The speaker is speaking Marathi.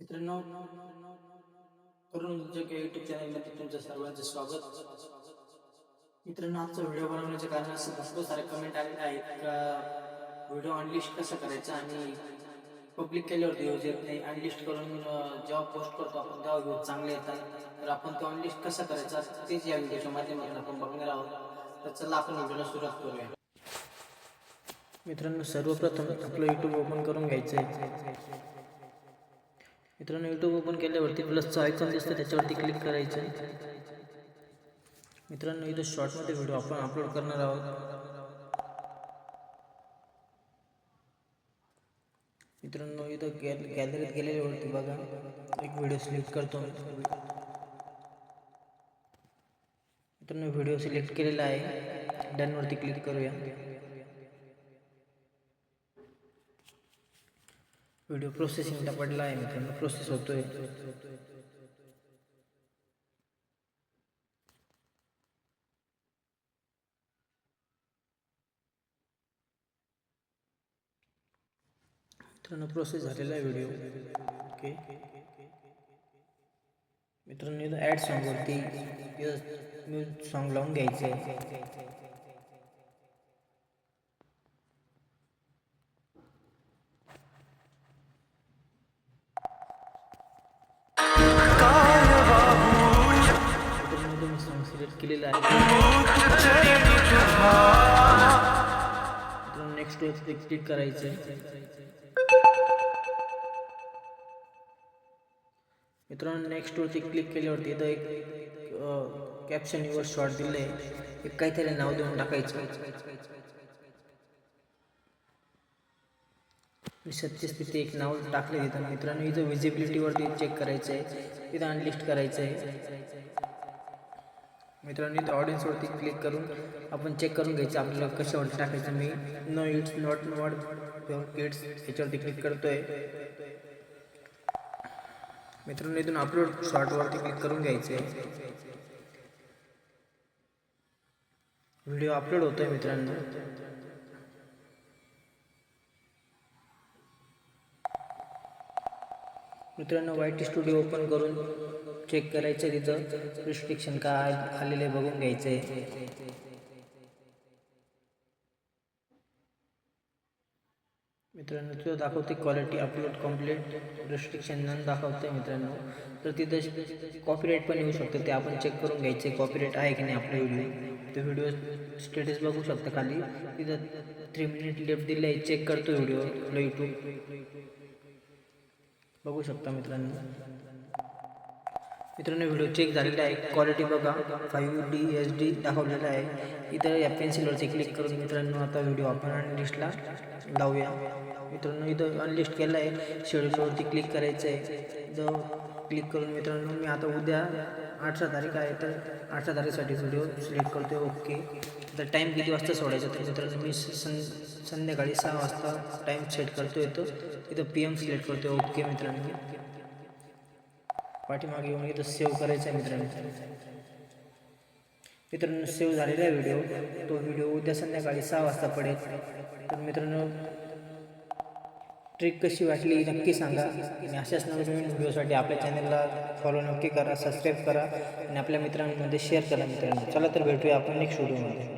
मित्रांनो तरुण उद्योग या युट्यूब चॅनलमध्ये तुमचं सर्वांचं स्वागत. मित्रांनो आजचा व्हिडिओ बनवण्याचे कारण असं भरपूर सारे कमेंट आलेले आहेत का व्हिडिओ अनलिस्ट कसं करायचा आणि पब्लिक केल्यावरती यूज येत नाही. अनलिस्ट करून जेव्हा पोस्ट करतो आपण तेव्हा व्ह्यूज चांगले येतात. तर आपण तो अनलिस्ट कसा करायचा तेच या व्हिडिओच्या माध्यमातून आपण बघणार आहोत. तर चला आपण व्हिडिओला सुरुवात करूया. मित्रांनो सर्वप्रथम आपलं यूट्यूब ओपन करून घ्यायचं आहे. मित्रांनो यूट्यूब ओपन केल्यावरती प्लसचं आयकॉन दिसतं त्याच्यावरती क्लिक करायचं. मित्रांनो इथं शॉर्टमध्ये व्हिडिओ आपण अपलोड करणार आहोत. मित्रांनो इथं गॅल गॅलरीत गेलेल्यावरती बघा. एक व्हिडिओ सिलेक्ट करतो. मित्रांनो व्हिडिओ सिलेक्ट केलेला आहे. डनवरती क्लिक करूया. व्हिडिओ प्रोसेसिंगला पडला आहे मित्रांनो. प्रोसेस होतोय. मित्रांनो प्रोसेस झालेला आहे व्हिडिओ ओके मित्रांनो इथं ॲड सॉंगवरती म्युझिक सॉन्ग लावून घ्यायचं आहे सिलेक्ट केलेलं आहे. नेक्स्ट वरती क्लिक करायचं मित्रांनो नेक्स्ट वरती क्लिक केल्यावरती इथं एक कॅप्शन युवर शॉर्ट दिलं आहे एक काहीतरी नाव देऊन टाकायचं. मी सत्यच तिथे एक नाव टाकलं तिथं. मित्रांनो इथं विजिबिलिटीवरती चेक करायचं आहे तिथं अनलिस्ट करायचं आहे मित्रांनो इथं ऑडियन्सवरती क्लिक करून आपण चेक करून घ्यायचं आपल्याला कशावरती टाकायचं मी no it's not not your kids याच्यावरती क्लिक करतोय. मित्रांनो इथून अपलोड शॉर्टवरती क्लिक करून घ्यायचं आहे. व्हिडिओ अपलोड होतोय मित्रांनो. मित्रांनो वाईट स्टुडिओ ओपन करून चेक करायचं तिथं. रिस्ट्रिक्शन काय आलेले बघून घ्यायचं आहे मित्रांनो तिथं दाखवते quality upload complete restriction none दाखवते मित्रांनो. तर तिथं कॉपीराईट पण येऊ शकतं. ते आपण चेक करून घ्यायचे कॉपीराईट आहे की नाही आपला व्हिडिओ तो व्हिडिओ स्टेटस बघू शकता खाली. तिथं थ्री मिनिट लेफ्ट दिले आहे चेक करतो व्हिडिओ आपला यूट्यूब बघू शकता मित्रांनो. मित्रांनो व्हिडिओ चेक झालेला आहे. क्वालिटी बघा. फाईव्ह डी एच डी दाखवलेला आहे. इथं या पेन्सिलवरती क्लिक करून मित्रांनो आता व्हिडिओ आपण अनलिस्टला लावूया. मित्रांनो इथं अनलिस्ट केलं आहे शेड्यूलवरती क्लिक करायचं आहे इथं क्लिक करून मित्रांनो मी आता उद्या आठशा तारीख आहे तर आठशा तारीखसाठी व्हिडिओ सिलेक्ट करतो ओके तर टाईम किती वाजता सोडायचा? तर मित्रांनो मी सं संध्याकाळी सहा वाजता टाईम सेट करतो येतो इथं पी एम सिलेक्ट करतो ओके मित्रांनो. पाठीमागे येऊन इथं सेव्ह करायचं आहे मित्रांनो. मित्रांनो सेव्ह झालेला आहे व्हिडिओ तो व्हिडिओ उद्या संध्याकाळी सहा वाजता पडेल. तर मित्रांनो ट्रिक कशी वाटली नक्की सांगा. आणि अशाच नवीन व्हिडिओसाठी आपल्या चॅनलला फॉलो नक्की करा सबस्क्राईब करा. आणि आपल्या मित्रांमध्ये शेअर करा मित्रांनो. चला तर भेटूया आपण नेक्स्ट व्हिडिओमध्ये